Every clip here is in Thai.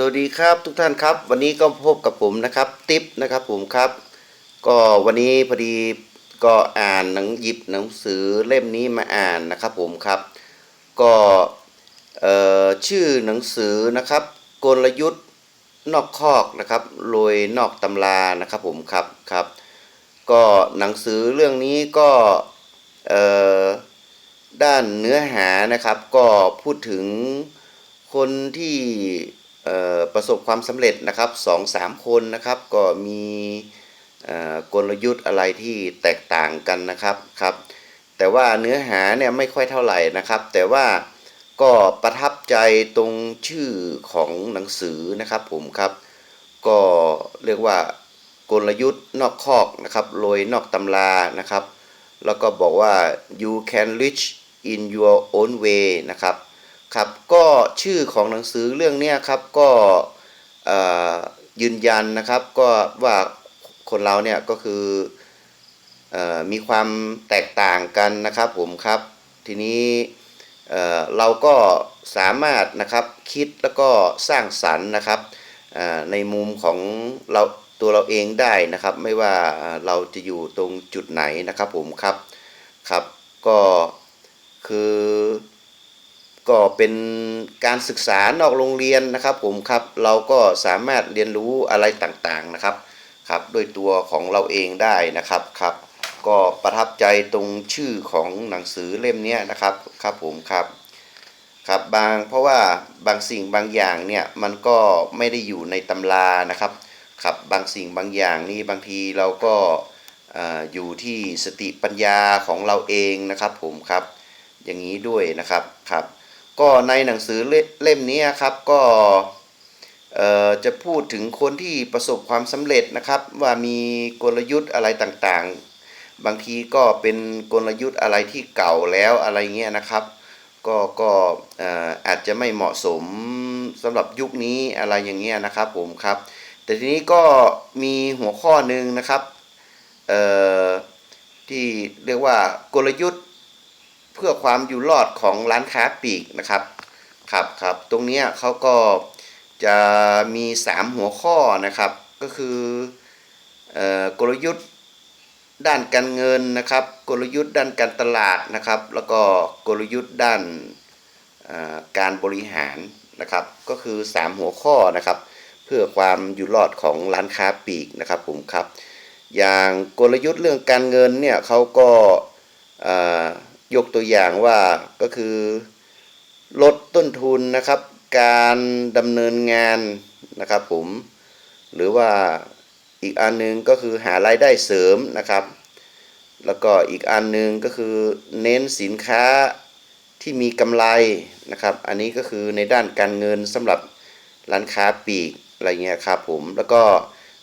สวัสดีครับทุกท่านครับ วันนี้ก็พบกับผมนะครับติ๊บนะครับผมครับ ก็วันนี้พอดีก็อ่านหนังหยิบหนังสือเล่มนี้มาอ่านนะครับผมครับ ก็ชื่อหนังสือนะครับ กลยุทธ์นอกคอกนะครับโรยนอกตำรานะครับผมครับครับ ก็หนังสือเรื่องนี้ก็ด้านเนื้อหานะครับ ก็พูดถึงคนที่ ประสบความสำเร็จนะครับสองสามคนนะครับก็มีกลยุทธ์อะไรที่แตกต่างกันนะครับครับ แต่ว่าเนื้อหาเนี่ยไม่ค่อยเท่าไหร่นะครับ แต่ว่าก็ประทับใจตรงชื่อของหนังสือนะครับผมครับ ก็เรียกว่ากลยุทธ์นอกคอกนะครับโรยนอกตำรานะครับ แล้วก็บอกว่า you can reach in your own way นะครับ ครับก็ชื่อของหนังสือเรื่องนี้ครับก็ยืนยันนะครับก็ว่าคนเราเนี่ยก็คืออมีความแตกต่างกันนะครับผมครับทีนี้เเราก็สามารถนะครับคิดแล้วก็สร้างสรรค์นะครับในมุมของเราตัวเราเองได้นะครับ ไม่ว่าเราจะอยู่ตรงจุดไหนนะครับผมครับครับก็คือ ก็เป็นการศึกษานอกโรงเรียนนะครับผมครับเราก็สามารถเรียนรู้อะไรต่างๆนะครับครับด้วยตัวของเราเองได้นะครับครับ ก็ประทับใจตรงชื่อของหนังสือเล่มนี้นะครับครับผมครับครับบางเพราะว่าบางสิ่งบางอย่างเนี่ยมันก็ไม่ได้อยู่ในตำรานะครับครับบางสิ่งบางอย่างนี่บางทีเราก็ออยู่ที่สติปัญญาของเราเองนะครับผมครับอย่างนี้ด้วยนะครับครับ ก็ในหนังสือเล่เลมนี้ครับก็จะพูดถึงคนที่ประสบความสำเร็จนะครับ ว่ามีกลยุทธ์อะไรต่างๆ บางทีก็เป็นกลยุทธ์อะไรที่เก่าแล้วอะไรเงี้ยนะครับ ก็ก็เอ่อาจจะไม่เหมาะสมสำหรับยุคนี้อะไรอย่างเงี้ยนะครับผมครับ แต่ทีนี้ก็มีหัวข้อหนึ่งนะครับที่เรียกว่ากลยุทธ์ เพื่อความอยู่รอดของร้านค้าปลีกนะครับครับครับตรงนี้เขาก็จะมี 3 หัวข้อนะครับ ก็คืออกลยุทธ์ด้านการเงินนะครับ กลยุทธ์ด้านการตลาดนะครับ แล้วก็กลยุทธ์ด้านการบริหารนะครับ ก็คือ 3 หัวข้อนะครับ เพื่อความอยู่รอดของร้านค้าปลีกนะครับผมครับ อย่างกลยุทธ์เรื่องการเงินเนี่ยเขาก็ ยกตัวอย่างว่าก็คือลดต้นทุนนะครับ การดำเนินงานนะครับผมหรือว่าอีกอันหนึงก็คือหารายได้เสริมนะครับ แล้วก็อีกอันหนึงก็คือเน้นสินค้าที่มีกำไรนะครับ อันนี้ก็คือในด้านการเงินสำหรับร้านค้าปลีกอะไรเงี้ยครับผมแล้วก็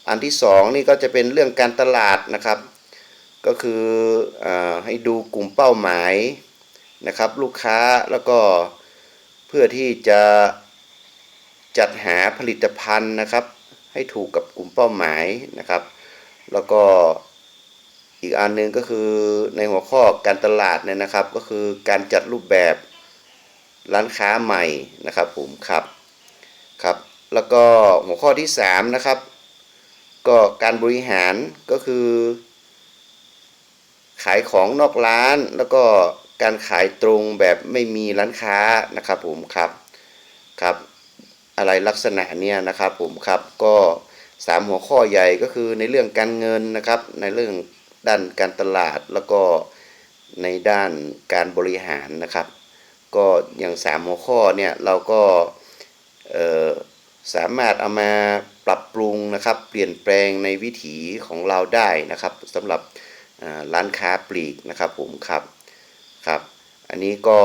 อันที่สองนี่ก็จะเป็นเรื่องการตลาดนะครับ ก็คืออให้ดูกลุ่มเป้าหมายนะครับ ลูกค้าแล้วก็เพื่อที่จะจัดหาผลิตภัณฑ์นะครับ ให้ถูกกับกลุ่มเป้าหมายนะครับ แล้วก็อีกอันหนึงก็คือในหัวข้อการตลาดเนี่ยนะครับ ก็คือการจัดรูปแบบร้านค้าใหม่นะครับผมครับครับ แล้วก็หัวข้อที่สามนะครับ ก็การบริหารก็คือ ขายของนอกร้าน แล้วก็การขายตรงแบบไม่มีร้านค้านะครับผมครับครับอะไรลักษณะเนี้ยนะครับผมครับก็สามหัวข้อใหญ่ก็คือในเรื่องการเงินนะครับ ในเรื่องด้านการตลาดแล้วก็ในด้านการบริหารนะครับ ก็อย่างสามหัวข้อเนี่ยเราก็สามารถเอามาปรับปรุงนะครับ เปลี่ยนแปลงในวิถีของเราได้นะครับสำหรับ ร้านค้าปลีกนะครับผมครับครับ อันนี้ก็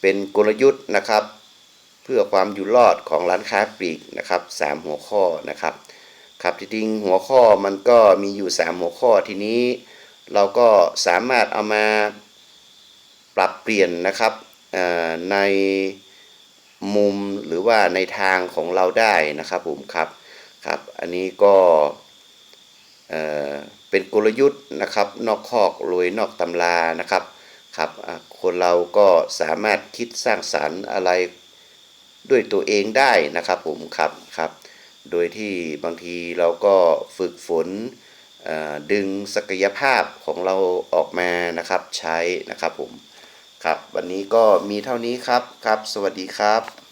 เป็นกลยุทธ์นะครับ เพื่อความอยู่รอดของร้านค้าปลีกนะครับสามหัวข้อนะครับครับที่จริงหัวข้อมันก็มีอยู่สามหัวข้อทีนี้ เราก็สามารถเอามาปรับเปลี่ยนนะครับในมุมหรือว่าในทางของเราได้นะครับผมครับครับ อันนี้ก็ เป็นกลยุทธ์นะครับ นอกคอกรวยนอกตำรานะครับครับคนเราก็สามารถคิดสร้างสรรค์อะไรด้วยตัวเองได้นะครับผมครับครับ โดยที่บางทีเราก็ฝึกฝนดึงศักยภาพของเราออกมานะครับใช้นะครับผมครับ วันนี้ก็มีเท่านี้ครับครับ สวัสดีครับ